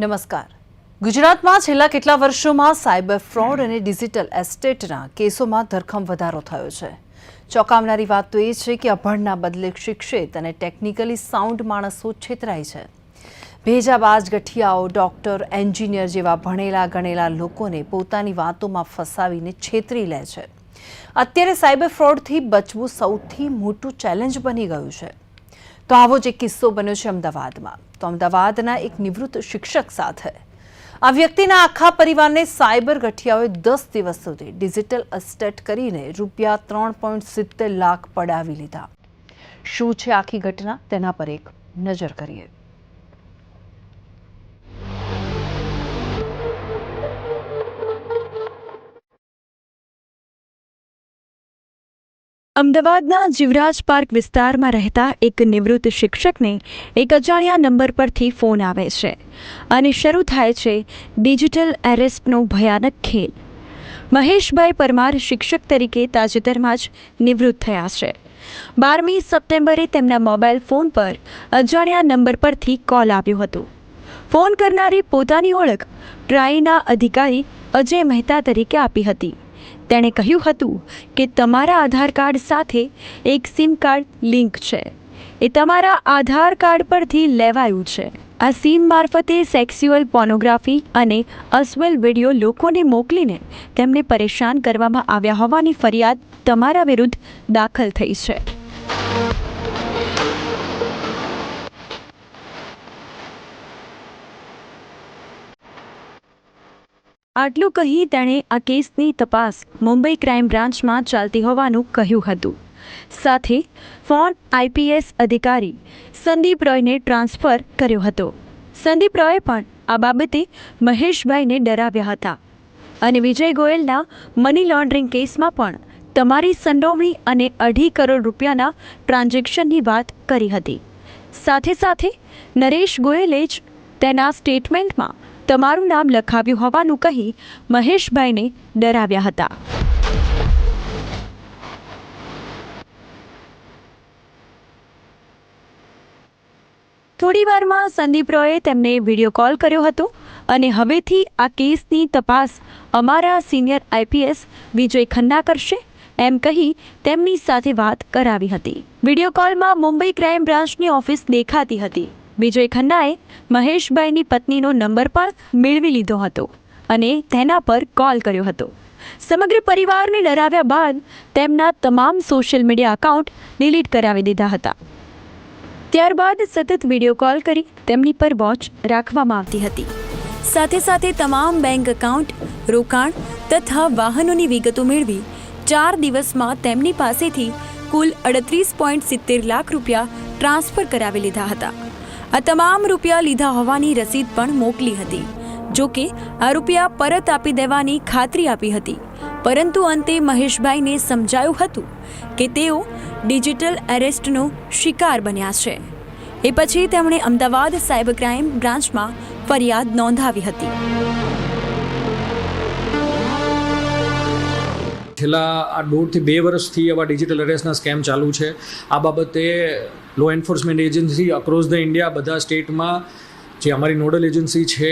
નમસ્કાર. ગુજરાતમાં છેલ્લા કેટલા વર્ષોમાં સાયબર ફ્રોડ અને ડિજિટલ એસ્ટેટના કેસોમાં ધરખમ વધારો થયો છે. ચોંકાવનારી વાત તો એ છે કે અભણના બદલે શિક્ષિત અને ટેકનિકલી સાઉન્ડ માણસો છેતરાય છે. ભેજાબાજ ગઠિયાઓ, ડોક્ટર, એન્જિનિયર જેવા ભણેલા ગણેલા લોકોને પોતાની વાતોમાં ફસાવીને છેતરી લે છે. અત્યારે સાયબર ફ્રોડથી બચવું સૌથી મોટું ચેલેન્જ બની ગયું છે. તો આવો જ એક કિસ્સો બન્યો છે અમદાવાદમાં. તો અમદાવાદના એક નિવૃત્ત શિક્ષક સાથે. આ વ્યક્તિના આખા પરિવારને સાયબર ગઠિયાઓએ દસ દિવસ સુધી ડિજિટલ અસ્ટેટ કરીને રૂપિયા ત્રણ પોઈન્ટ સિત્તેર લાખ પડાવી લીધા. શું છે આખી ઘટના? તેના પર એક નજર કરીએ. અમદાવાદના જીવરાજ પાર્ક વિસ્તારમાં રહેતા એક નિવૃત્ત શિક્ષકને એક અજાણ્યા નંબર પરથી ફોન આવે છે અને શરૂ થાય છે ડિજિટલ એરેસ્ટનો ભયાનક ખેલ. મહેશભાઈ પરમાર શિક્ષક તરીકે તાજેતરમાં જ નિવૃત્ત થયા છે. બારમી સપ્ટેમ્બરે તેમના મોબાઈલ ફોન પર અજાણ્યા નંબર પરથી કોલ આવ્યો હતો. ફોન કરનારી પોતાની ઓળખ ટ્રાઈના અધિકારી અજય મહેતા તરીકે આપી હતી. તેણે કહ્યું હતું કે તમારા આધાર કાર્ડ સાથે એક સિમ કાર્ડ લિંક છે. એ તમારા આધાર કાર્ડ પરથી લેવાયું છે. આ સિમ મારફતે સેક્સ્યુઅલ પોર્નોગ્રાફી અને અશ્લીલ વીડિયો લોકોને મોકલીને તેમને પરેશાન કરવામાં આવ્યા હોવાની ફરિયાદ તમારા વિરુદ્ધ દાખલ થઈ છે. આટલું કહી તેણે આ કેસની તપાસ મુંબઈ ક્રાઇમ બ્રાન્ચમાં ચાલતી હોવાનું કહ્યું હતું. સાથે ફોન આઈપીએસ અધિકારી સંદીપ રોયને ટ્રાન્સફર કર્યો હતો. સંદીપ રોય પણ આ બાબતે મહેશભાઈને ડરાવ્યા હતા અને વિજય ગોયલના મની લોન્ડરિંગ કેસમાં પણ તમારી સંડોવણી અને અઢી કરોડ રૂપિયાના ટ્રાન્ઝેક્શનની વાત કરી હતી. સાથે સાથે નરેશ ગોયલે જ તેના સ્ટેટમેન્ટમાં તમારું નામ લખાવ્યું હોવાનું કહી મહેશભાઈને ડરાવ્યા હતા. થોડીવારમાં સંદીપ રોયે તેમને વીડિયો કોલ કર્યો હતો અને હવેથી આ કેસની તપાસ અમારા સિનિયર આઈપીએસ વિજય ખન્ના કરશે એમ કહી તેમની સાથે વાત કરાવી હતી. વીડિયો કોલમાં મુંબઈ ક્રાઇમ બ્રાન્ચની ઓફિસ દેખાતી હતી. વિજય ખન્નાએ મહેશભાઈની પત્નીનો નંબર પણ મેળવી લીધો હતો અને તેના પર કોલ કર્યો હતો. સમગ્ર પરિવારને ડરાવ્યા બાદ તેમના તમામ સોશિયલ મીડિયા એકાઉન્ટ ડિલીટ કરાવી દીધા હતા. ત્યારબાદ સતત વીડિયો કોલ કરી તેમની પર વોચ રાખવામાં આવતી હતી. સાથે સાથે તમામ બેંક એકાઉન્ટ, રોકાણ તથા વાહનોની વિગતો મેળવી ચાર દિવસમાં તેમની પાસેથી કુલ અડત્રીસ પોઈન્ટ સિત્તેર લાખ રૂપિયા ટ્રાન્સફર કરાવી લીધા હતા. આ તમામ રૂપિયા લીધા હોવાની રસીદ પણ મોકલી હતી. જો કે આ રૂપિયા પરત આપી દેવાની ખાતરી આપી હતી. પરંતુ અંતે મહેશભાઈને સમજાયું હતું કે તેઓ ડિજિટલ એરેસ્ટનો શિકાર બન્યા છે. એ પછી તેમણે અમદાવાદ સાયબર ક્રાઇમ બ્રાન્ચમાં ફરિયાદ નોંધાવી હતી. છેલ્લા આ દોઢથી બે વર્ષથી આવા ડિજિટલ અરેસ્ટના સ્કેમ ચાલુ છે. આ બાબતે law enforcement agency across the India બધા સ્ટેટમાં જે અમારી નોડલ એજન્સી છે,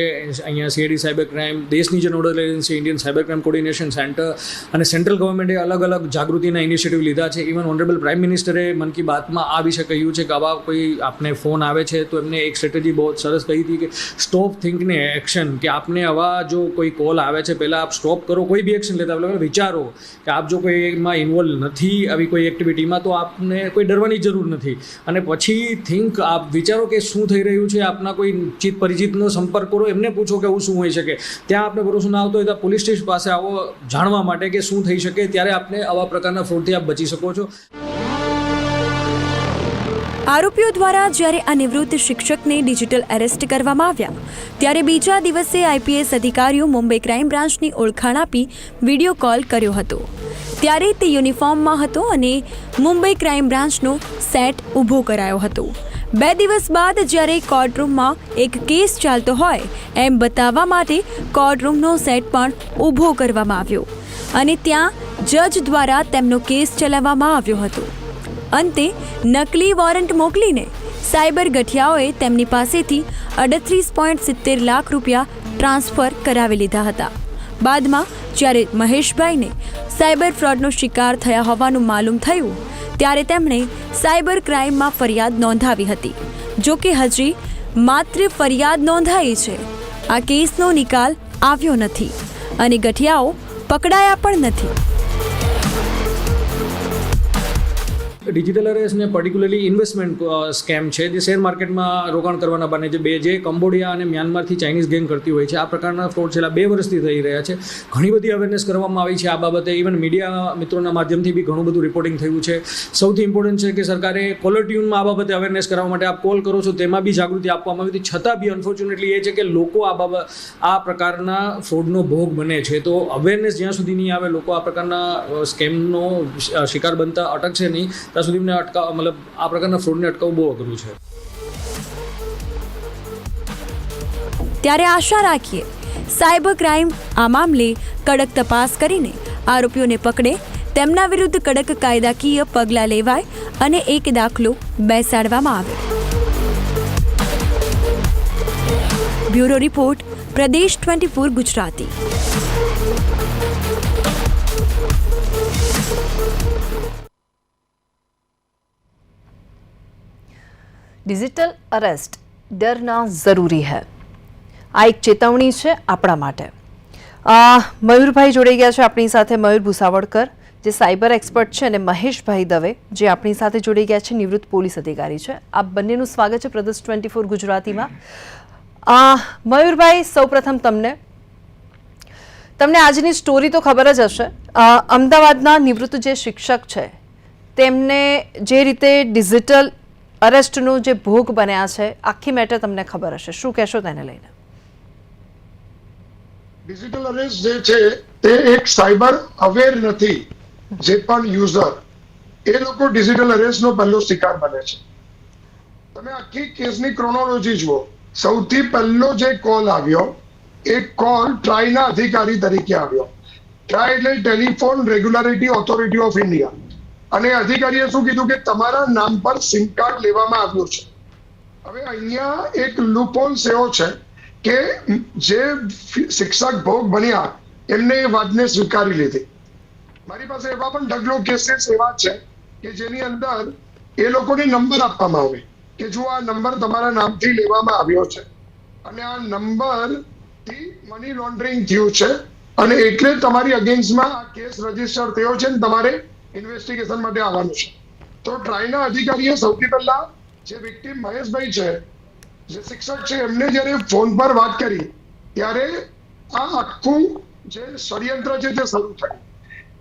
અહીંયા સીઆઈડી સાયબર ક્રાઇમ દેશની જે nodal agency Indian cyber crime coordination centre અને સેન્ટ્રલ ગવર્મેન્ટે અલગ અલગ જાગૃતિના ઇનિશિયેટિવ લીધા છે. Even honourable prime મિનિસ્ટરે Mann Ki બાતમાં આ વિશે કહ્યું છે કે આવા કોઈ આપને ફોન આવે છે તો એમને એક સ્ટ્રેટેજી બહુ સરસ કહી હતી કે સ્ટોપ થિંકને એક્શન કે આપને આવા જો કોઈ કોલ આવે છે, પહેલાં આપ સ્ટોપ કરો, કોઈ બી એક્શન લેતા પહેલાં વિચારો કે આપ જો કોઈ એમાં ઇન્વોલ્વ નથી આવી કોઈ એક્ટિવિટીમાં તો આપને કોઈ ડરવાની જરૂર નથી. અને પછી થિંક આપ વિચારો કે શું થઈ રહ્યું છે, આપના કોઈ ચિત પરિચિતનો સંપર્ક કરો, એમને પૂછો કે આવું શું હોઈ શકે. ત્યાં આપને ભરોસો ના આવતો હોય તો પોલીસ સ્ટેશન પાસે આવો જાણવા માટે કે શું થઈ શકે, ત્યારે આપને આવા પ્રકારના ફ્રોડથી આપ બચી શકો છો. આરોપીઓ દ્વારા જ્યારે આ નિવૃત્ત શિક્ષકને ડિજિટલ એરેસ્ટ કરવામાં આવ્યા, ત્યારે બીજા દિવસે આઈપીએસ અધિકારીઓ મુંબઈ ક્રાઇમ બ્રાન્ચની ઓળખાણ આપી વીડિયો કોલ કર્યો હતો. ત્યારે તે યુનિફોર્મમાં હતો અને મુંબઈ ક્રાઇમ બ્રાન્ચનો સેટ ઊભો કરાયો હતો. બે દિવસ બાદ જ્યારે કોર્ટરૂમમાં એક કેસ ચાલતો હોય, એમ બતાવવા માટે કોર્ટરૂમનો સેટ પણ ઊભો કરવામાં આવ્યો અને ત્યાં જજ દ્વારા તેમનો કેસ ચલાવવામાં આવ્યો હતો. અંતે નકલી વોરંટ મોકલીને સાયબર ગઠિયાઓએ તેમની પાસેથી અડત્રીસ પોઈન્ટ સિત્તેર લાખ રૂપિયા ટ્રાન્સફર કરાવી લીધા હતા. બાદમાં જ્યારે મહેશભાઈને સાયબર ફ્રોડનો શિકાર થયા હોવાનું માલુમ થયું ત્યારે તેમણે સાયબર ક્રાઇમમાં ફરિયાદ નોંધાવી હતી. જો કે હજી માત્ર ફરિયાદ નોંધાઈ છે. આ કેસનો નિકાલ આવ્યો નથી અને ગઠિયાઓ પકડાયા પણ નથી. ડિજિટલ અરેસને પર્ટિક્યુલરલી ઇન્વેસ્ટમેન્ટ સ્કેમ છે, જે શેર માર્કેટમાં રોકાણ કરવાના બને છે બે, જે કંબોડિયા અને મ્યાનમારથી ચાઇનીઝ ગેંગ કરતી હોય છે, આ પ્રકારના ફ્રોડ છેલ્લા બે વર્ષથી થઈ રહ્યા છે. ઘણી બધી અવેરનેસ કરવામાં આવી છે આ બાબતે. ઇવન મીડિયા મિત્રોના માધ્યમથી બી ઘણું બધું રિપોર્ટિંગ થયું છે. સૌથી ઇમ્પોર્ટન્ટ છે કે સરકારે કોલર ટ્યુનમાં આ બાબતે અવેરનેસ કરવા માટે આપ કોલ કરો છો, તેમાં બી જાગૃતિ આપવામાં આવી હતી. છતાં બી અનફોર્ચ્યુનેટલી એ છે કે લોકો આ બાબત, આ પ્રકારના ફ્રોડનો ભોગ બને છે. તો અવેરનેસ જ્યાં સુધી નહીં આવે, લોકો આ પ્રકારના સ્કેમનો શિકાર બનતા અટકશે નહીં. ત્યાં સુધી અટકાવ, મતલબ આ પ્રકારના ફ્રોડને અટકાવવું બહુ અઘરું છે. ત્યારે આશા રાખીએ, સાયબર ક્રાઇમ આ મામલે કડક તપાસ કરીને આરોપીઓને પકડે, તેમના વિરુદ્ધ કડક કાયદાકીય પગલાં લેવાય અને એક દાખલો બેસાડવામાં આવે. બ્યુરો રિપોર્ટ, પ્રદેશ twenty four Gujarati. Digital arrest ડરના જરૂરી હૈ. આ એક ચેતવણી છે આપણા માટે. મયુરભાઈ જોડાઈ ગયા છે આપણી સાથે મયુર ભૂસાવડકર જે સાયબર એક્સપર્ટ છે, અને મહેશભાઈ દવે, જે આપણી સાથે જોડાઈ ગયા છે, નિવૃત્ત પોલીસ અધિકારી છે. આ બંનેનું સ્વાગત છે પ્રદેશ ટ્વેન્ટી ફોર ગુજરાતીમાં. મયુરભાઈ, સૌપ્રથમ તમને તમને આજની સ્ટોરી તો ખબર જ હશે. અમદાવાદના નિવૃત્ત જે શિક્ષક છે, તેમને જે રીતે ડિજિટલ અરેસ્ટનો જે ભોગ બન્યા છે, આખી મેટર તમને ખબર હશે. શું કહેશો તેને લઈને? ડિજિટલ અરેસ્ટ જે છે, તે એક સાયબર અવેર નથી, જે પણ યુઝર એ લોકો ડિજિટલ અરેસ્ટનો પહેલો શિકાર બને છે. તમે આખી કેસની ક્રોનોલોજી જુઓ. સૌથી પહેલો જે કોલ આવ્યો, એ કોલ ટ્રાયના અધિકારી તરીકે આવ્યો. ટ્રાય એટલે telephone regularity authority of India અને અધિકારીએ શું કીધું કે તમારા નામ પર સિમ કાર્ડ લેવામાં આવ્યું છે. હવે અહીંયા એક લુપોલ એવો છે કે જે શિક્ષક ભોગ બન્યા, એમને એ વાતને સ્વીકારી લીધી. મારી પાસે એવા પણ ઢગલો કેસીસ એવા છે કે જેની અંદર એ લોકોને નંબર આપવામાં આવે કે જો આ નંબર તમારા નામથી લેવામાં આવ્યો છે. અને આ નંબરથી મની લોન્ડરિંગ થયું છે અને એટલે તમારી અગેન્સ્ટમાં આ કેસ રજિસ્ટર થયો છે ને તમારે ઇન્વેસ્ટિગેશન માટે આવવાનું છે. તો ટ્રાયના અધિકારીએ સૌથી પહેલા જે વિક્ટિમ મહેશભાઈ છે, જે શિક્ષક છે, એમને જ્યારે ફોન પર વાત કરી, ત્યારે આ આખું જે ષડયંત્ર છે તે શરૂ થયું.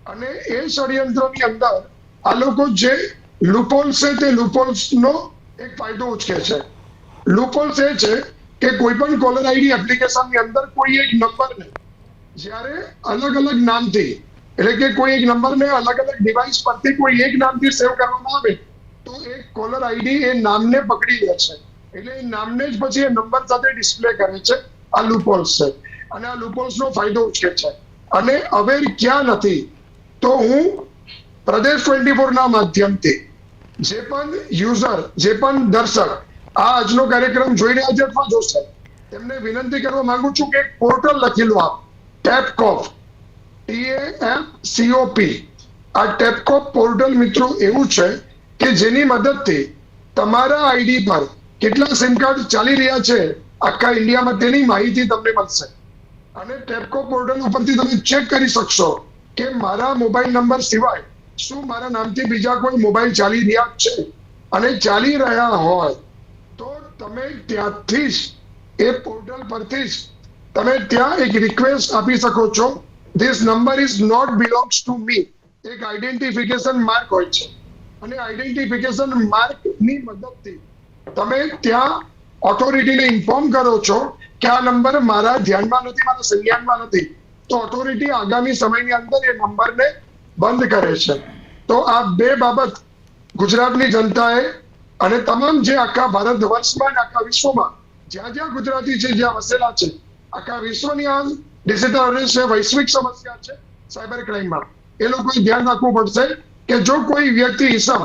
અને એ ષડયંત્રની અંદર આ લોકો જે લુપોલ્સ છે તે લુપોલ્સનો એક ફાયદો ઉચકે છે. લુપોલ્સ એ છે કે કોઈ પણ કોલર આઈડી એપ્લિકેશનની અંદર કોઈ એક નંબરને જ્યારે અલગ અલગ નામથી એટલે કે કોઈ એક નંબરને અલગ અલગ ડિવાઇસ પરથી કોઈ એક નામથી સેવ કરવામાં આવે, તો એ કોલર આઈડી એ નામને પકડી લે છે. એટલે એ નામને જ પછી એ નંબર સાથે ડિસ્પ્લે કરે છે. આ લૂપહોલ્સ છે. અને આ લૂપહોલ્સ નો ફાયદો ઉચકે છે. અને અવેર ક્યાં નથી, તો હું પ્રદેશ ટ્વેન્ટી ફોર ના માધ્યમથી, જે પણ યુઝર જે પણ દર્શક, આ આજનો કાર્યક્રમ જોઈને આજે અથવા જોશે, તેમને વિનંતી કરવા માંગુ છું કે એક પોર્ટલ લખેલું આપ. ટેપકોપ ટીએએફસીઓપી આ ટેપકો પોર્ટલ મિત્રો એવું છે કે જેની મદદથી તમારા આઈડી પર કેટલા સિમ કાર્ડ ચાલી રહ્યા છે, આખા ઇન્ડિયામાં તેની માહિતી તમને મળશે. અને ટેપકો પોર્ટલ ઉપરથી તમે ચેક કરી શકશો કે મારા મોબાઈલ નંબર સિવાય શું મારા નામથી બીજા કોઈ મોબાઈલ ચાલી રહ્યા છે. અને ચાલી રહ્યા હોય તો તમે ત્યાંથી જ એ પોર્ટલ પરથી જ તમે ત્યાં એક રિક્વેસ્ટ આપી શકો છો this number is not belongs to me એક આઈડેન્ટિફિકેશન માર્ક હોય છે. અને આઈડેન્ટિફિકેશન માર્કની મદદથી તમે ત્યાં ઓથોરિટીને ઇન્ફોર્મ કરો છો કે આ નંબર મારા ધ્યાનમાં નથી, મારા સંજ્ઞાનમાં નથી. તો ઓથોરિટી આગામી સમયની અંદર એ નંબરને બંધ કરે છે. તો આ બે બાબત ગુજરાતની જનતાએ અને તમામ જે આખા ભારત વર્ષમાં આખા વિશ્વમાં, જ્યાં જ્યાં ગુજરાતી છે, જ્યાં વસેલા છે, આખા વિશ્વની આ ડિજિટલ અરેસ્ટ છે, વૈશ્વિક સમસ્યા છે, સાયબર ક્રાઇમમાં એ લોકોએ ધ્યાન રાખવું પડશે કે જો કોઈ વ્યક્તિ ઈસમ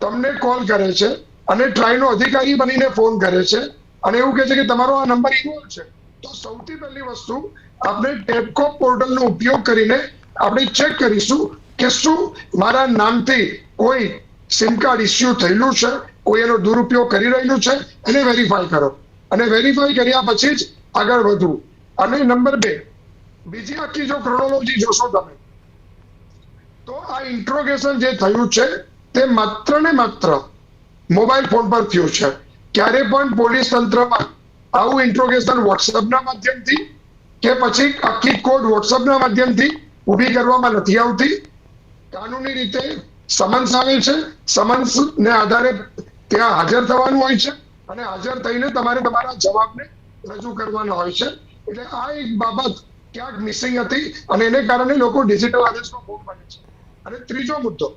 તમને કોલ કરે છે અને ટ્રાયનો અધિકારી બનીને ફોન કરે છે અને એવું કહે છે કે તમારો આ નંબર ઇન્વોલ્વ છે, તો સૌથી પહેલી વસ્તુ આપણે ટેપકોપ પોર્ટલનો ઉપયોગ કરીને આપણે ચેક કરીશું કે શું મારા નામથી કોઈ સિમ કાર્ડ ઇસ્યુ થયેલું છે, કોઈ એનો દુરુપયોગ કરી રહેલું છે, એને વેરીફાઈ કરો. અને વેરીફાઈ કર્યા પછી જ આગળ વધવું. અને નંબર બે, બીજી આખી જો ક્રોનોલોજી જોશો તમે, તો આ ઇન્ટ્રોગેશન જે થયું છે, તે માત્ર ને માત્ર મોબાઈલ ફોન પર થયું છે. ક્યારે પણ પોલીસ તંત્રમાં આવું ઇન્ટ્રોગેશન વોટ્સઅપના માધ્યમથી કે પછી આખી કોડ વોટ્સઅપના માધ્યમથી ઊભી કરવામાં નથી આવતી. કાનૂની રીતે સમન્સ આવે છે. સમન્સ ને આધારે ત્યાં હાજર થવાનું હોય છે અને હાજર થઈને તમારે તમારા જવાબને રજૂ કરવાના હોય છે. એટલે આ એક બાબત ક્યાંક મિસિંગ હતી અને એને કારણે લોકો ડિજિટલ આદેશનો ભોગ બને છે. અને ત્રીજો મુદ્દો,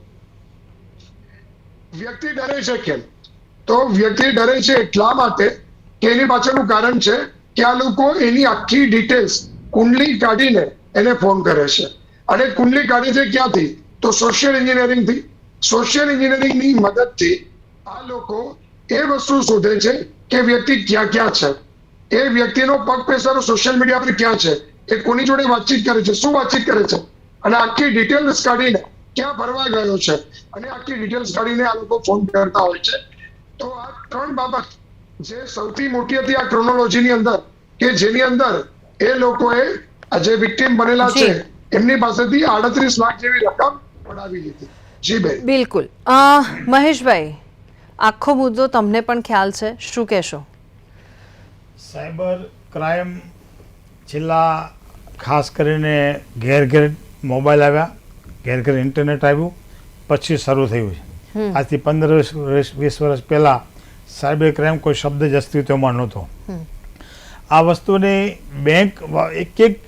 વ્યક્તિ ડરે છે કેમ? તો વ્યક્તિ ડરે છે એટલા માટે કે એની પાછળનું કારણ છે કે આ લોકો એની આખી ડિટેલ્સ કુંડલી કાઢીને એને ફોન કરે છે. અને કુંડલી કાઢે છે ક્યાંથી? તો સોશિયલ એન્જિનિયરિંગથી સોશિયલ એન્જિનિયરિંગની મદદથી આ લોકો એ વસ્તુ શોધે છે કે વ્યક્તિ ક્યાં ક્યાં છે. એ વ્યક્તિનો પગ પેસારો સોશિયલ મીડિયા પર ક્યાં છે? એ કોની જોડે વાતચીત કરે છે? શું વાતચીત કરે છે? અને આખી ડિટેલ્સ કાઢીને ક્યાં ભરવા ગયો છે? અને આખી ડિટેલ્સ કાઢીને આ લોકો ફોન કરતા હોય છે. તો આ ત્રણ બાબત જે સૌથી મોટી હતી આ ક્રોનોલોજીની અંદર કે જેની અંદર એ લોકોએ જે વિક્ટીમ બનેલા છે. એમની પાસેથી આડત્રીસ લાખ જેવી રકમ પડાવી લીધી. જી બેન. બિલકુલ. મહેશભાઈ આખો મુદ્દો તમને પણ ખ્યાલ છે. શું કહેશો? સાયબર ક્રાઇમ છેલ્લા ખાસ કરીને ઘેર ઘેર મોબાઈલ આવ્યા ઘેર ઘેર ઇન્ટરનેટ આવ્યું પછી શરૂ થયું છે. આજથી પંદર વીસ વર્ષ પહેલાં સાયબર ક્રાઇમ કોઈ શબ્દ જ અસ્તિત્વમાં નહોતો. આ વસ્તુની બેંક એક એક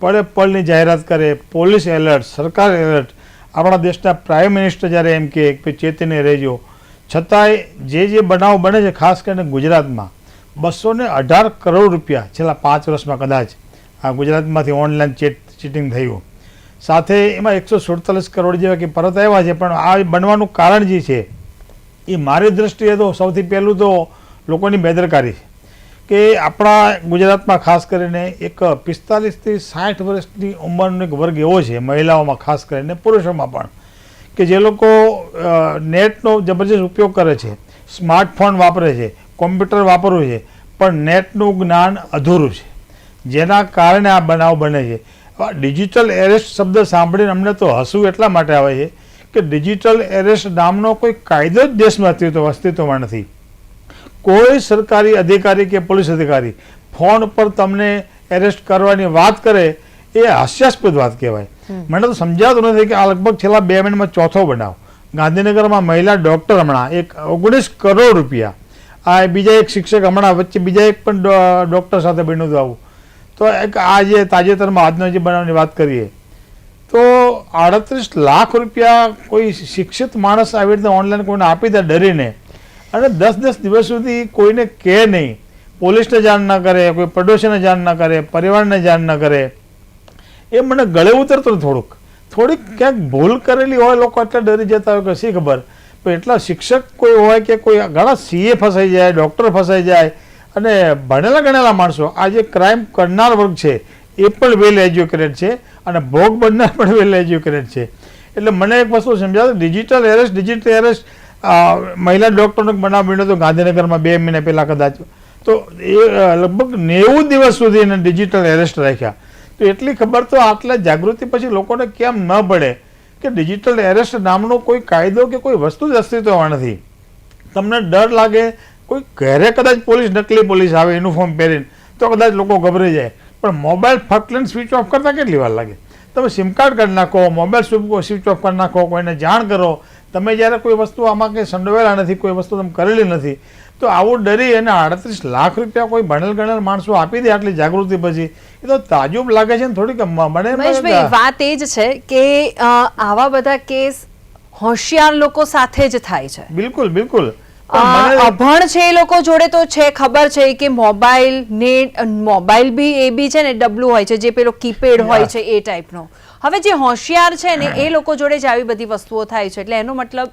પળે પળની જાહેરાત કરે પોલીસ એલર્ટ સરકાર એલર્ટ આપણા દેશના પ્રાઇમ મિનિસ્ટર જ્યારે એમ કે ચેતીને રહેજો. છતાંય જે જે બનાવ બને છે ખાસ કરીને ગુજરાતમાં બસો ને અઢાર કરોડ રૂપિયા છેલ્લા પાંચ વર્ષમાં કદાચ આ ગુજરાતમાંથી ઓનલાઈન ચેટ ચીટિંગ થયું. સાથે એમાં એકસો સુડતાલીસ કરોડ જેવા કે પરત આવ્યા છે, પણ આ બનવાનું કારણ જે છે, એ મારી દ્રષ્ટિએ તો સૌથી પહેલું તો લોકોની બેદરકારી છે. કે આપણા ગુજરાતમાં ખાસ કરીને એક પિસ્તાલીસથી સાઠ વર્ષની ઉંમરનો એક વર્ગ એવો છે, મહિલાઓમાં ખાસ કરીને પુરુષોમાં પણ, કે જે લોકો નેટનો જબરજસ્ત ઉપયોગ કરે છે, સ્માર્ટફોન વાપરે છે કોમ્પ્યુટર વાપરવું છે પણ નેટનું જ્ઞાન અધૂરું છે. જેના કારણે આ બનાવ બને છે. ડિજિટલ એરેસ્ટ શબ્દ સાંભળીને અમને તો હસવું એટલા માટે આવે છે કે ડિજિટલ એરેસ્ટ નામનો કોઈ કાયદો જ દેશમાં અસ્તિત્વ અસ્તિત્વમાં નથી. કોઈ સરકારી અધિકારી કે પોલીસ અધિકારી ફોન પર તમને એરેસ્ટ કરવાની વાત કરે એ હાસ્યાસ્પદ વાત કહેવાય. મને તો સમજાતું નથી કે આ લગભગ છેલ્લા બે મહિનામાં ચોથો બનાવ. ગાંધીનગરમાં મહિલા ડૉક્ટર હમણાં એક ઓગણીસ કરોડ રૂપિયા આ બીજા એક શિક્ષક હમણાં વચ્ચે બીજા એક પણ ડૉક્ટર સાથે બન્યું હતું આવું. તો એક આ જે તાજેતરમાં આજનો જે બનાવની વાત કરીએ, તો આડત્રીસ લાખ રૂપિયા કોઈ શિક્ષિત માણસ આવી રીતે ઓનલાઈન કોઈને આપી દે ડરીને, અને દસ દસ દિવસ સુધી કોઈને કહે નહીં. પોલીસને જાણ ન કરે, કોઈ પડોશીને જાણ ન કરે, પરિવારને જાણ ન કરે. એ મને ગળે ઉતરતું થોડુંક. થોડીક ક્યાંક ભૂલ કરેલી હોય લોકો એટલે ડરી જતા હોય કે શી ખબર? પણ એટલા શિક્ષક કોઈ હોય કે કોઈ ઘણા સીએ ફસાઈ જાય ડૉક્ટર ફસાઈ જાય અને ભણેલા ગણેલા માણસો, આ જે ક્રાઇમ કરનાર વર્ગ છે, એ પણ વેલ એજ્યુકેટેડ છે અને ભોગ બનનાર પણ વેલ એજ્યુકેટેડ છે. એટલે મને એક વસ્તુ સમજાવે ડિજિટલ એરેસ્ટ ડિજિટલ એરેસ્ટ મહિલા ડૉક્ટરનો બનાવ બન્યો હતો ગાંધીનગરમાં બે મહિના પહેલાં કદાચ. તો એ લગભગ નેવું દિવસ સુધી એને ડિજિટલ એરેસ્ટ રાખ્યા. તો એટલી ખબર તો આટલા જાગૃતિ પછી લોકોને કેમ ન પડે? કે ડિજિટલ એરેસ્ટ નામનો કોઈ કાયદો કે કોઈ વસ્તુ જ અસ્તિત્વમાં નથી. તમને ડર લાગે, કોઈ ઘરે કદાચ પોલીસ, નકલી પોલીસ આવે યુનિફોર્મ પહેરીને, તો કદાચ લોકો ગભરાઈ જાય. પણ મોબાઈલ ફટલેન સ્વિચ ઓફ કરતાં કેટલી વાર લાગે? તમે સિમ કાર્ડ કાઢી નાખો મોબાઈલ સ્વિચ ઓફ કરી નાખો, કોઈને જાણ કરો. તમે જ્યારે કોઈ વસ્તુ આમાં કંઈ સંડોવેલા નથી, કોઈ વસ્તુ તમે કરેલી નથી તો આવું ડરી અને આડત્રીસ લાખ રૂપિયા કોઈ ભણેલ ગણેલ માણસો આપી દે આટલી જાગૃતિ પછી એ તો તાજુબ લાગે છે ને થોડીક મને વાત એ જ છે કે આવા બધા કેસ હોશિયાર લોકો સાથે જ થાય છે. બિલકુલ બિલકુલ. અભણ છે એ લોકો જોડે તો છે ખબર છે કે mobile net mobile B A B છે ને ડબલું હોય છે જે પેલો કીપેડ હોય છે એ ટાઈપનો હવે જે હોશિયાર છે ને એ લોકો જોડે જ આવી બધી વસ્તુઓ થાય છે. એટલે એનો મતલબ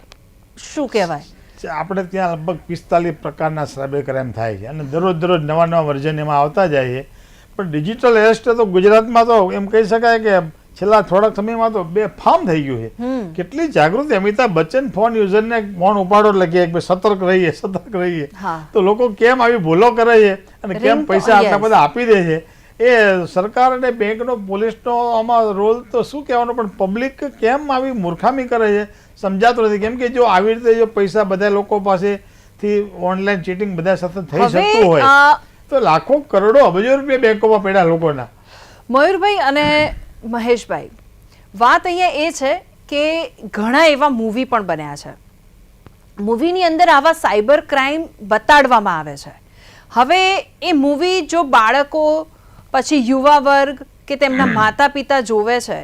શું કહેવાય? આપણે ત્યાં લગભગ પિસ્તાલીસ પ્રકારના સાયબર થાય છે અને દરરોજ દરરોજ નવા નવા વર્ઝન એમાં આવતા જાય છે. પણ ડિજિટલ એરેસ્ટ તો ગુજરાતમાં તો એમ કહી શકાય કે છેલ્લા થોડાક સમયમાં તો બે ફાર્મ થઈ ગયું છે. કેટલી જાગૃતિ. અમિતાભ બચ્ચન ફોન યુઝરને ફોન ઉપાડો લખીએ કે સતર્ક રહીએ સતર્ક રહીએ. તો લોકો કેમ આવી ભૂલો કરે છે અને કેમ પૈસા આટલા બધા આપી દે છે? એ સરકાર અને બેંકનો પોલીસનો આમાં રોલ તો શું કહેવાનો? પણ પબ્લિક કેમ આવી મૂર્ખામી કરે છે? સમજાતું નથી. કેમ કે જો આવી રીતે જો પૈસા બધા લોકો પાસેથી ઓનલાઈન ચીટિંગ બધા સતત થઈ શકતું હોય તો લાખો કરોડો અબજો રૂપિયા બેંકોમાં પડ્યા લોકોના. મયુરભાઈ અને મહેશભાઈ વાત અહીંયા એ છે કે ઘણા એવા મૂવી પણ બન્યા છે. મૂવીની અંદર આવા સાયબર ક્રાઇમ બતાડવામાં આવે છે. હવે એ મૂવી જો બાળકો પછી યુવા વર્ગ કે તેમના માતા પિતા જોવે છે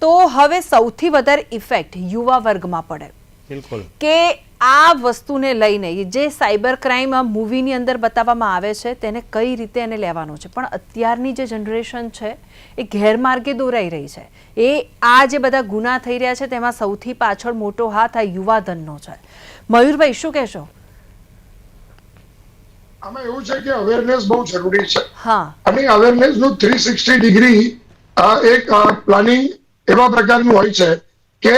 તો હવે સૌથી વધારે ઇફેક્ટ યુવા વર્ગમાં પડે. બિલકુલ. કે આ વસ્તુને લઈને જે સાયબર ક્રાઇમ આ મૂવીની અંદર બતાવવામાં આવે છે તેને કઈ રીતે એને લેવાનો છે? પણ અત્યારની જે જનરેશન છે એ ગેરમાર્ગે દોરાઈ રહી છે. એ આ જે બધા ગુના થઈ રહ્યા છે તેમાં સૌથી પાછળ મોટો હાથ આ યુવાધનનો છે. મયુરભાઈ શું કહેશો? આમાં એવું છે કે અવેરનેસ બહુ જરૂરી છે. હા. અને અવેરનેસનું થ્રી સિક્સટી ડિગ્રી એક પ્લાનિંગ એવા પ્રકારનું હોય છે કે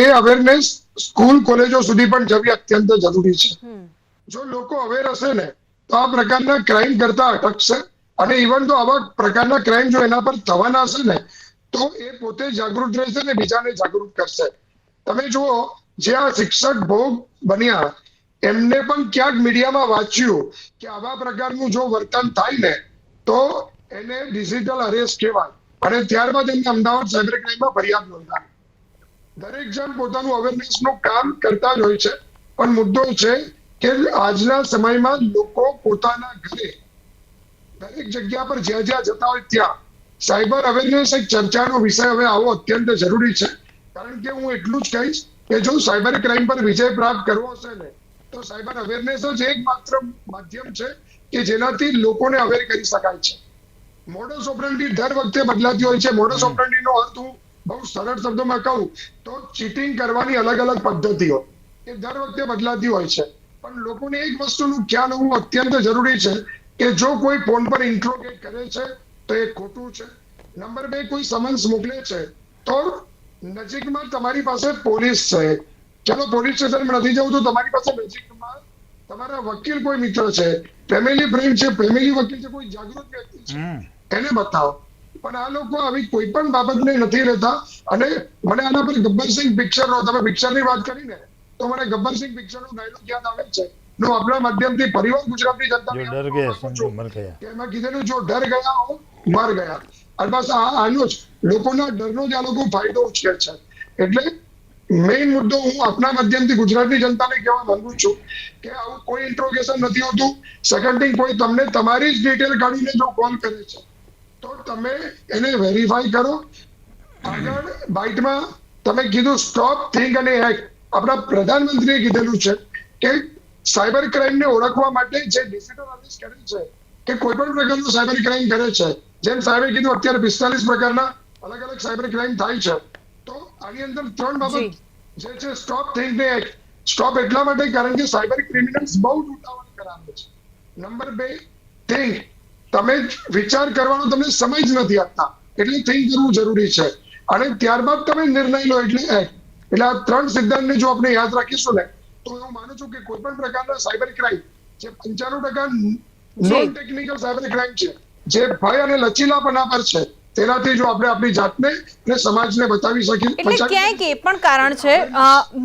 એ અવેરનેસ સ્કૂલ કોલેજો સુધી પણ જવી અત્યંત જરૂરી છે. જો લોકો અવેર હશે ને તો આ પ્રકારના ક્રાઇમ કરતા અટકશે અને ઇવન તો આવા પ્રકારના ક્રાઇમ જો એના પર થવાના હશે ને તો એ પોતે જાગૃત રહેશે ને બીજાને જાગૃત કરશે. તમે જુઓ જે આ શિક્ષક ભોગ બન્યા એમને પણ ક્યાંક મીડિયામાં વાંચ્યું કે આવા પ્રકારનું જો વર્તન થાય ને તો એને ડિજિટલ અરેસ્ટ કહેવાય. અને ત્યારબાદ એમને અમદાવાદ સાયબર ક્રાઇમમાં ફરિયાદ નોંધાવી. દરેક જણ પોતાનું અવેરનેસનું કામ કરતા જ હોય છે. પણ મુદ્દો છે કે આજના સમયમાં લોકો પોતાના ઘરે દરેક જગ્યા પર જ્યાં જ્યાં જતા હોય ત્યાં સાયબર અવેરનેસ એક ચર્ચાનો વિષય હવે આવો અત્યંત જરૂરી છે. કારણ કે હું એટલું જ કહીશ કે જો સાયબર ક્રાઇમ પર વિજય પ્રાપ્ત કરવો છે ને, તો સાયબર અવેરનેસ જ એક માત્ર માધ્યમ છે કે જેનાથી લોકોને અવેર કરી શકાય છે. મોડસ ઓપરેન્ડી દર વખતે બદલાતી હોય છે. મોડસ ઓપરેન્ડી નો અર્થ હું બહુ સરળ શબ્દોમાં કહું તો ચીટિંગ કરવાની અલગ અલગ પદ્ધતિઓ એ દર વખતે બદલાતી હોય છે. પણ લોકોને એક વસ્તુનું ખ્યાલ હોવું અત્યંત જરૂરી છે કે જો કોઈ ફોન પર ઇન્ટ્રોગેટ કરે છે તો એ ખોટું છે. નંબર બે કોઈ સમન્સ મોકલે છે તો નજીકમાં તમારી પાસે પોલીસ છે. ચલો પોલીસ સ્ટેશનમાં નથી જવું તો તમારી પાસે નજીકમાં તમારા વકીલ કોઈ મિત્ર છે? ફેમિલી ફ્રેન્ડ છે ફેમિલી વકીલ છે કોઈ જાગૃત વ્યક્તિ છે? એને બતાવો. પણ આ લોકો આવી કોઈ પણ બાબતને નથી રહેતા. અને મને આના પર ગબ્બરસિંહ પિક્ચરનો તમે પિક્ચરની વાત કરીને તો મને ગબ્બરસિંહ પિક્ચરનો ડાયલોગ યાદ આવે છે. નો આપણા માધ્યમથી પરિવાર ગુજરાતની જો ડર ગયા સમજો મર ગયા. કે એમાં કીધેલું જો ડર ગયા હો મર ગયા. અને બસ આ આનો જ લોકોના ડરનો જ આ લોકો ફાયદો ઉછેર છે. એટલે મેઇન મુદ્દો હું આપના માધ્યમથી ગુજરાતની જનતાને કહેવા માંગુ છું કે આવું કોઈ ઇન્ટ્રોગેશન નથી હોતું. સેકન્ડ થિંગ કોઈ તમને તમારી જ ડિટેલ કાઢીને જો કોલ કરે છે, તો તમે એને વેરીફાઈ કરો. આગળ બાઇટમાં તમે કીધું સ્ટોપ થિંક અને એક્ટ આપણા પ્રધાનમંત્રીએ કીધેલું છે કે સાયબર ક્રાઇમને ઓળખવા માટે જે ડિજિટલ અરેસ્ટ કરે છે, કે કોઈ પણ પ્રકારનો સાયબર ક્રાઇમ કરે છે, જેમ સાહેબે કીધું, અત્યારે પિસ્તાલીસ પ્રકારના અલગ અલગ સાયબર ક્રાઇમ થાય છે. તો આની અંદર ત્રણ બાબત જે. છે સ્ટોપ થઈ ગઈ સ્ટોપ એટલા માટે કારણ કે સાયબર ક્રિમિનલ્સ બહુ ઉતાવળ કરાવે છે. નંબર બે થિંક તમે વિચાર કરવાનો તમને સમય જ નથી આપતા. એટલે થિંક કરવું જરૂરી છે. અને ત્યારબાદ તમે નિર્ણય લો એટલે એટલે આ ત્રણ સિદ્ધાંતને જો આપણે યાદ રાખીશું ને તો હું માનું છું કે કોઈ પણ પ્રકારના સાયબર ક્રાઇમ જે પંચાણું ટકા નોન ટેકનિકલ સાયબર ક્રાઇમ છે જે ભય અને લચીલાપના પર છે તેનાથી જો આપણે આપણી જાતને અને સમાજને બતાવી શકીએ એટલે ક્યાંક એ પણ કારણ છે.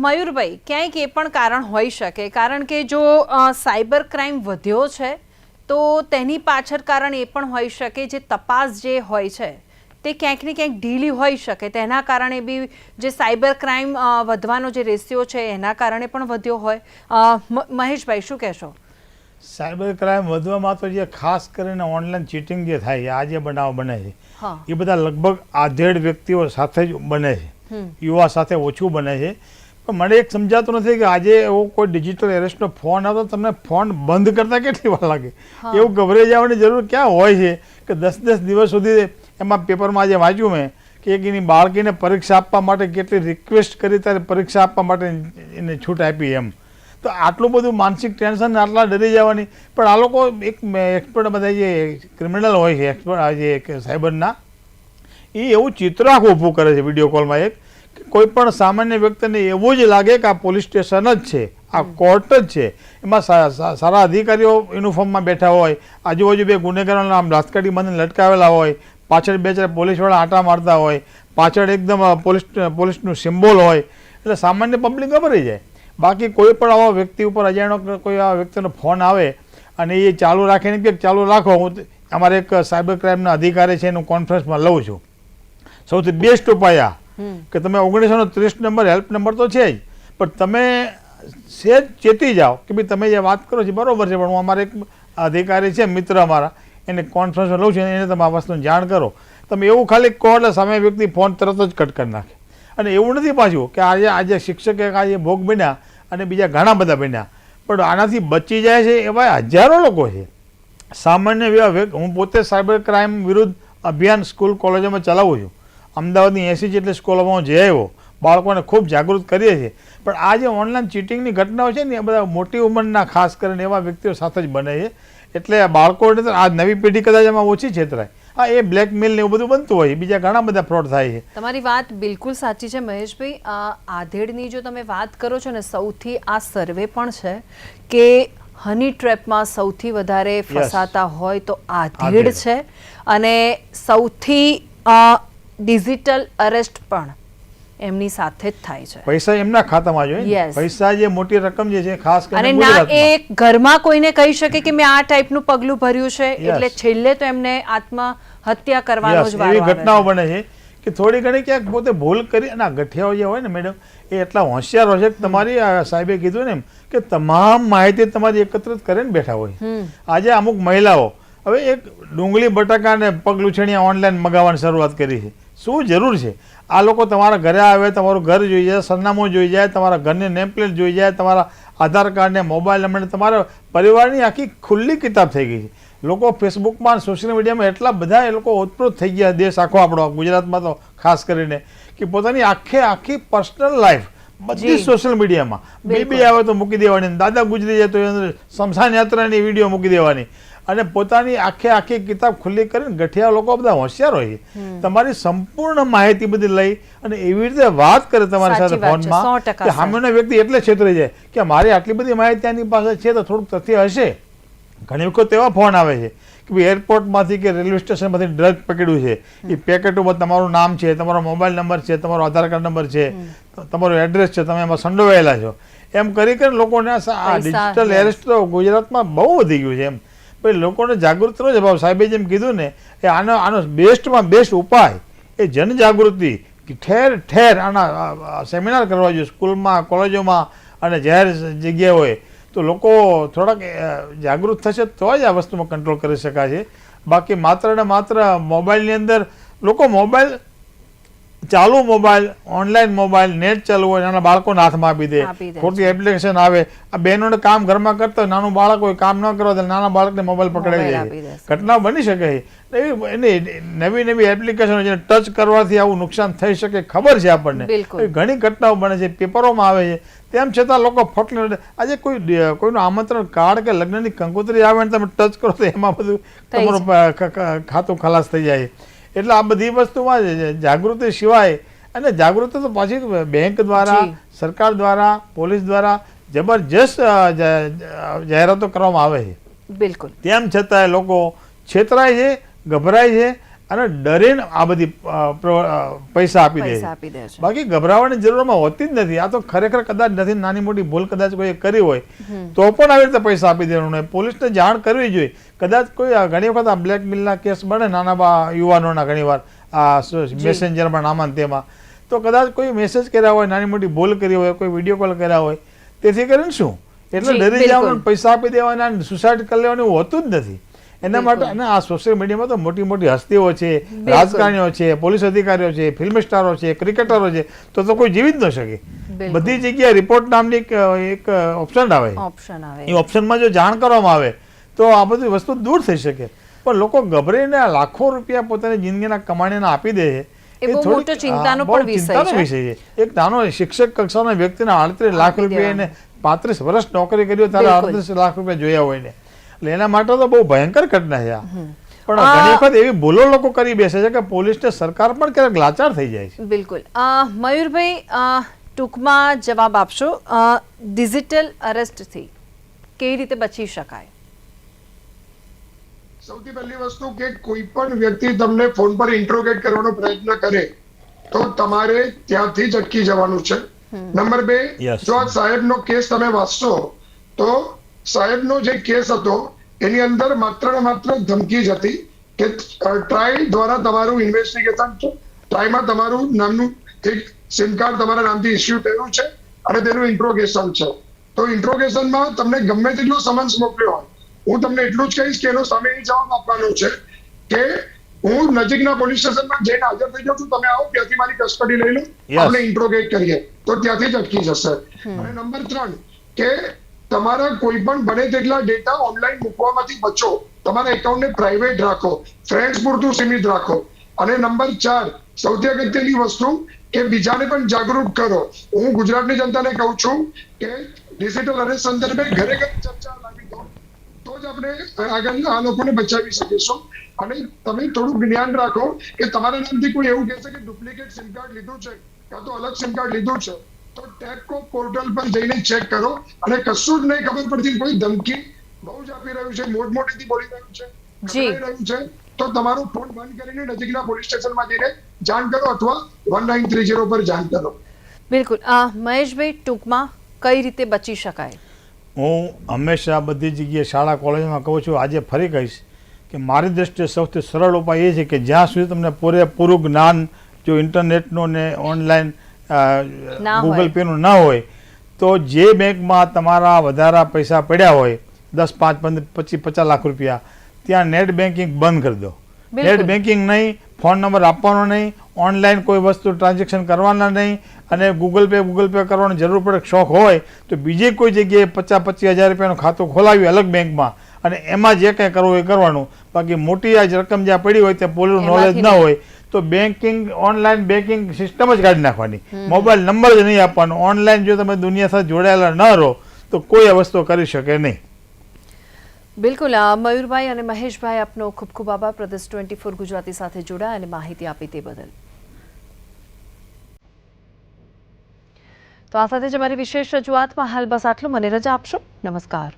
મયુરભાઈ ક્યાંક એ પણ કારણ હોઈ શકે. કારણ કે જો સાયબર ક્રાઇમ વધ્યો છે તો તેની પાછળ કારણ એ પણ હોઈ શકે જે તપાસ જે હોય છે તે ક્યાંક ને ક્યાંક ઢીલી હોઈ શકે. તેના કારણે બી જે સાયબર ક્રાઇમ વધવાનો જે રેશિયો છે એના કારણે પણ વધ્યો હોય. મહેશભાઈ શું કહેશો? સાયબર ક્રાઇમ વધવામાં તો જે ખાસ કરીને ઓનલાઈન ચીટિંગ જે થાય છે આ જે બનાવ બને છે એ બધા લગભગ આધેડ વ્યક્તિઓ સાથે જ બને છે યુવા સાથે ઓછું બને છે. પણ મને એક સમજાતું નથી કે આજે એવો કોઈ ડિજિટલ એરેસ્ટનો ફોન આવતો તમને ફોન બંધ કરતા કેટલી વાર લાગે? એવું ગભરાઈ જવાની જરૂર ક્યાં હોય છે કે દસ દસ દિવસ સુધી એમાં પેપરમાં આજે વાંચ્યું મેં કે એક એની બાળકીને પરીક્ષા આપવા માટે કેટલી રિક્વેસ્ટ કરી ત્યારે પરીક્ષા આપવા માટે એને છૂટ આપી એમ. તો આટલું બધું માનસિક ટેન્શન આટલા ડરી જવાની. પણ આ લોકો એક એક્સપર્ટ બધા જે ક્રિમિનલ હોય છે એક્સપર્ટ જે સાયબરના, એ એવું ચિત્ર આખું ઊભું કરે છે વીડિયો કોલમાં એક. કોઈ પણ સામાન્ય વ્યક્તિને એવું જ લાગે કે આ પોલીસ સ્ટેશન જ છે, આ કોર્ટ જ છે. એમાં સારા અધિકારીઓ યુનિફોર્મમાં બેઠા હોય, આજુબાજુ બે ગુનેગારોના આમ લાસકાટી બંધ લટકાવેલા હોય, પાછળ બે ચાર પોલીસવાળા આંટા મારતા હોય, પાછળ એકદમ પોલીસ પોલીસનું સિમ્બોલ હોય. એટલે સામાન્ય પબ્લિક ગભરાઈ જાય. બાકી કોઈ પણ આવા વ્યક્તિ ઉપર અજાણ્યો કોઈ આવા વ્યક્તિનો ફોન આવે અને એ ચાલુ રાખીને કે ચાલુ રાખો હું અમારે એક સાયબર ક્રાઇમના અધિકારી છે એનું કોન્ફરન્સમાં લઉં છું. સૌથી બેસ્ટ ઉપાય આ કે તમે ઓગણીસો ત્રીસ નંબર હેલ્પ નંબર તો છે જ પણ તમે સહેજ ચેતી જાઓ કે ભાઈ તમે જે વાત કરો છો બરોબર છે પણ હું અમારે એક અધિકારી છે મિત્ર અમારા એને કોન્ફરન્સમાં લઉં છું એને તમે આ વસ્તુની જાણ કરો. તમે એવું ખાલી કહો એટલે સામે વ્યક્તિ ફોન તરત જ કટ કરી નાખે. અને એવું નથી પાછું કે આજે આજે શિક્ષક આજે ભોગ બન્યા અને બીજા ઘણા બધા બન્યા. પણ આનાથી બચી જાય છે એવા હજારો લોકો છે. સામાન્ય હું પોતે સાયબર ક્રાઇમ વિરુદ્ધ અભિયાન સ્કૂલ કોલેજોમાં ચલાવું છું. અમદાવાદની એસી જેટલી સ્કૂલોમાં હું જઈ આવ્યો. બાળકોને ખૂબ જાગૃત કરીએ છીએ. પણ આ જે ઓનલાઈન ચીટિંગની ઘટનાઓ છે ને, એ બધા મોટી ઉંમરના ખાસ કરીને એવા વ્યક્તિઓ સાથે જ બને છે. એટલે બાળકોને આ નવી પેઢી કદાચ એમાં ઓછી છેતરાય. હા એ બ્લેકમેલ ને એવું બધું બનતું હોય બીજા ઘણા બધા ફ્રોડ થાય છે. તમારી વાત બિલકુલ સાચી છે મહેશભાઈ. આ આધેડની જો તમે વાત કરો છો ને સૌથી આ સર્વે પણ છે કે હની ટ્રેપમાં સૌથી વધારે ફસાતા હોય તો આધેડ. છે અને સૌથી ડિજિટલ અરેસ્ટ પણ. એમની સાથે જ થાય છે. પૈસા એમના ખાતામાં જોઈએ પૈસા જે મોટી રકમ જે છે ખાસ અને ના એ ઘરમાં કોઈને કહી શકે કે મેં આ ટાઈપનું પગલું ભર્યું છે એટલે છેલ્લે તો એમને આત્મહત્યા કરવાનો જ વારો આવે ઘટનાઓ બને છે કે થોડી ઘણી ક્યાંક પોતે ભૂલ કરી અને આ ગઠિયાઓ જે હોય ને મેડમ એ એટલા હોશિયાર હોય છે કે તમારી સાહેબે કીધું ને એમ કે તમામ માહિતી તમારી એકત્રિત કરીને બેઠા હોય. આજે અમુક મહિલાઓ હવે એક ડુંગળી બટાકા અને પગલું લૂછણિયા ઓનલાઈન મગાવવાની શરૂઆત કરી છે. શું જરૂર છે? આ લોકો તમારા ઘરે આવે તમારું ઘર જોઈ જાય સરનામું જોઈ જાય તમારા ઘરની નેમપ્લેટ જોઈ જાય તમારા આધાર કાર્ડને મોબાઈલ નંબરને તમારા પરિવારની આખી ખુલ્લી કિતાબ થઈ ગઈ છે. લોકો ફેસબુકમાં સોશિયલ મીડિયામાં એટલા બધા એ લોકો ઓતપ્રોત થઈ ગયા દેશ આખો આપણો ગુજરાતમાં તો ખાસ કરીને કે પોતાની આખે આખી પર્સનલ લાઈફ બધી સોશિયલ મીડિયામાં બેબી આવે તો મૂકી દેવાની દાદા ગુજરી જાય તો શમશાન યાત્રાની વીડિયો મૂકી દેવાની. અને પોતાની આખે આખી કિતાબ ખુલ્લી કરીને ગઠિયા લોકો બધા હોશિયાર હોય. છે તમારી સંપૂર્ણ માહિતી બધી લઈ અને એવી રીતે વાત કરે તમારી સાથે ફોનમાં કે સામેનો વ્યક્તિ એટલે છેતરી જાય કે મારી આટલી બધી માહિતી આની પાસે છે તો થોડુંક તથ્ય હશે. ઘણી વખત એવા ફોન આવે છે કે ભાઈ એરપોર્ટમાંથી કે રેલવે સ્ટેશનમાંથી ડ્રગ પકડ્યું છે. એ પેકેટ ઉપર તમારું નામ છે તમારો મોબાઈલ નંબર છે તમારો આધાર કાર્ડ નંબર છે તમારો એડ્રેસ છે તમે એમાં સંડોવાયેલા છો. એમ કરી કરીને લોકોને આ ડિજિટલ. એરેસ્ટ તો ગુજરાતમાં બહુ વધી ગયું છે એમ. પછી લોકોને જાગૃત રહો છે ભાવ સાહેબે જેમ કીધું ને એ આનો આનો બેસ્ટમાં બેસ્ટ ઉપાય એ જનજાગૃતિ, કે ઠેર ઠેર આના સેમિનાર કરવા જોઈએ સ્કૂલમાં, કોલેજોમાં અને જાહેર જગ્યાઓએ. તો લોકો થોડાક જાગૃત થશે તો જ આ વસ્તુમાં કંટ્રોલ કરી શકાશે. બાકી માત્ર ને માત્ર મોબાઈલની અંદર, લોકો મોબાઈલ ચાલુ મોબાઈલ ઓનલાઈન મોબાઈલ નેટ ચાલુ હોય નાના બાળકોને હાથમાં આપી દે. ખોટી એપ્લિકેશન આવે. આ બહેનોને કામ ઘરમાં કરતા હોય નાનું બાળક હોય કામ ન કરો તો નાના બાળકને મોબાઈલ પકડાવી જાય. ઘટના બની શકે. એની નવી નવી એપ્લિકેશનો જેને ટચ કરવાથી આવું નુકસાન થઈ શકે ખબર છે આપણને. ઘણી ઘટનાઓ બને છે પેપરોમાં આવે છે. તેમ છતાં લોકો ફટલે આજે કોઈ કોઈનું આમંત્રણ કાર્ડ કે લગ્નની કંકોત્રી આવે ને તમે ટચ કરો તો એમાં બધું તમારું ખાતું ખલાસ થઈ જાય. એટલે આ બધી વસ્તુમાં જાગૃતિ સિવાય અને જાગૃતિ તો પાછી બેંક દ્વારા સરકાર દ્વારા પોલીસ દ્વારા જબરજસ્ત જાહેરાતો કરવામાં આવે છે. બિલકુલ. તેમ છતાંય લોકો છેતરાય છે ગભરાય છે અને ડરીને આ બધી પૈસા આપી દે છે. બાકી ગભરાવાની જરૂરમાં હોતી જ નથી. આ તો ખરેખર કદાચ નથી નાની મોટી ભૂલ કદાચ કોઈ કરી હોય તો પણ આવી રીતે પૈસા આપી દેવાનું નહીં. પોલીસને જાણ કરવી જોઈએ. કદાચ કોઈ ઘણી વખત આ બ્લેકમેલના કેસ બને નાના યુવાનોના ઘણી વાર આ મેસેન્જરમાં નામાં તેમાં તો કદાચ કોઈ મેસેજ કર્યા હોય નાની મોટી ભૂલ કરી હોય કોઈ વીડિયો કોલ કર્યા હોય તેથી કરીને શું? એટલે ડરી જવાનું પૈસા આપી દેવાના સુસાઇડ કરી લેવાનું હોતું જ નથી. એના માટે અને આ સોશિયલ મીડિયામાં તો મોટી મોટી હસ્તીઓ છે રાજકારણીઓ છે પોલીસ અધિકારીઓ છે ફિલ્મ સ્ટારો છે ક્રિકેટરો છે તો તો કોઈ જીવી જ ન શકે. બધી જગ્યાએ રિપોર્ટ નામની એક ઓપ્શન આવે. ઓપ્શન આવે. એ ઓપ્શનમાં જો જાણ કરવામાં આવે તો આ બધી વસ્તુ દૂર થઈ શકે. પણ લોકો ગભરાઈને લાખો રૂપિયા પોતાની જિંદગીના કમાણીને આપી દે છે એ બહુ મોટો ચિંતાનો પણ વિષય છે. એક નાનો શિક્ષક કક્ષાના વ્યક્તિને આડત્રીસ લાખ રૂપિયા એને પાંત્રીસ વર્ષ નોકરી કરી હોય ત્યારે. અડત્રીસ લાખ રૂપિયા જોયા હોય ને એટલે એના માટે તો બહુ ભયંકર ઘટના છે આ. પણ ઘણી વખત એવી ભૂલો લોકો કરી બેસે છે કે પોલીસ ને સરકાર પણ ક્યારેક લાચાર થઈ જાય છે. બિલકુલ. મયુરભાઈ ટૂંકમાં જવાબ આપશો. ડિજિટલ અરેસ્ટથી કેવી રીતે બચી શકાય? સૌથી પહેલી વસ્તુ કે કોઈ પણ વ્યક્તિ તમને ફોન પર ઇન્ટ્રોગેટ કરવાનો પ્રયત્ન કરે તો તમારે ત્યાંથી જ અટકી જવાનું છે. નંબર બે. જો આ સાહેબનો કેસ તમે વાંચશો તો સાહેબનો જે કેસ હતો એની અંદર માત્ર ને માત્ર ધમકી જ હતી કે ટ્રાય દ્વારા તમારું ઇન્વેસ્ટિગેશન ટ્રાયમાં તમારું નામનું એક સિમ કાર્ડ તમારા નામથી ઇસ્યુ થયું છે અને તેનું ઇન્ટ્રોગેશન છે. તો ઇન્ટ્રોગેશનમાં તમને ગમે તેટલો સમન્સ મોકલ્યો હોય હું તમને એટલું જ કહીશ કે એનો સામે એ જવાબ આપવાનો છે કે હું નજીકના પોલીસ સ્ટેશનમાં જઈને હાજર થઈ જાઉં છું તમે આવો ત્યાંથી મારી કસ્ટડી લઈ લો. આપણે ઇન્ટ્રોગેટ કરીએ. તો ત્યાંથી જ અટકી જશે. અને નંબર ત્રણ કે તમારા કોઈ પણ બને તેટલા ડેટા ઓનલાઈન મૂકવામાંથી બચો. તમારા એકાઉન્ટને પ્રાઇવેટ રાખો. ફ્રેન્ડ્સ પૂરતું સીમિત રાખો. અને નંબર ચાર, સૌથી અગત્યની વસ્તુ કે બીજાને પણ જાગૃત કરો. હું ગુજરાતની જનતાને કહું છું કે ડિજિટલ અરેસ્ટ સંદર્ભે ઘરે ઘરે ચર્ચા લાવી દો. તો જ આપણે આગળ આ લોકોને બચાવી શકીશું. અને તમે થોડું જ્ઞાન રાખો કે તમારા નામથી કોઈ એવું કહેશે કે ડુપ્લિકેટ સિમ કાર્ડ લીધું છે. કાં તો અલગ સિમ કાર્ડ લીધું છે. તો ટેપકો પોર્ટલ પર જઈને ચેક કરો. અને કશું જ નહીં ખબર પડતી કોઈ ધમકી બહુ જ આપી રહ્યું છે મોટ મોટેથી બોલી રહ્યું છે જી. રહ્યું છે. તો તમારો ફોન બંધ કરીને નજીકના પોલીસ સ્ટેશનમાં જઈને જાણ કરો અથવા વન નાઇન થ્રી ઝીરો પર જાણ કરો. બિલકુલ. મહેશભાઈ ટૂંકમાં કઈ રીતે બચી શકાય? હું હંમેશા બધી જગ્યાએ શાળા કોલેજમાં કહું છું આજે ફરી કહીશ કે મારી દ્રષ્ટિએ સૌથી સરળ ઉપાય એ છે કે જ્યાં સુધી તમને પૂરેપૂરું જ્ઞાન જો ઇન્ટરનેટનું ને ઓનલાઈન ગૂગલ પેનું ના હોય તો જે બેંકમાં તમારા વધારા પૈસા પડ્યા હોય દસ પાંચ પંદર પચીસ પચાસ લાખ રૂપિયા ત્યાં નેટ બેન્કિંગ બંધ કરી દો. નેટ બેન્કિંગ નહીં ફોન નંબર આપવાનો નહીં ઓનલાઈન કોઈ વસ્તુ ટ્રાન્ઝેક્શન કરવાના નહીં અને ગૂગલ પે ગૂગલ પે કરવાની જરૂર પડે શોખ હોય તો બીજી કોઈ જગ્યાએ પચાસ પચીસ હજાર રૂપિયાનું ખાતું ખોલાવી અલગ બેંકમાં અને એમાં જે કંઈ કરવું એ કરવાનું. બાકી મોટી આ રકમ જ્યાં પડી હોય ત્યાં પોલીસ નોલેજ ના હોય તો બેન્કિંગ ઓનલાઈન બેન્કિંગ સિસ્ટમ જ કાઢી નાખવાની. મોબાઈલ નંબર જ નહીં આપવાનો. ઓનલાઈન જો તમે દુનિયા સાથે જોડાયેલા ન રહો તો કોઈ આ વસ્તુ કરી શકે નહીં. બિલકુલ મયુરભાઈ અને મહેશભાઈ આપનો ખૂબ ખૂબ આભાર. પ્રદેશ ટ્વેન્ટી ફોર ગુજરાતી સાથે જોડાયા અને માહિતી આપી તે બદલ. તો આ સાથે જ અમારી વિશેષ રજૂઆતમાં હાલ બસ આટલું. મને રજા આપશો. નમસ્કાર.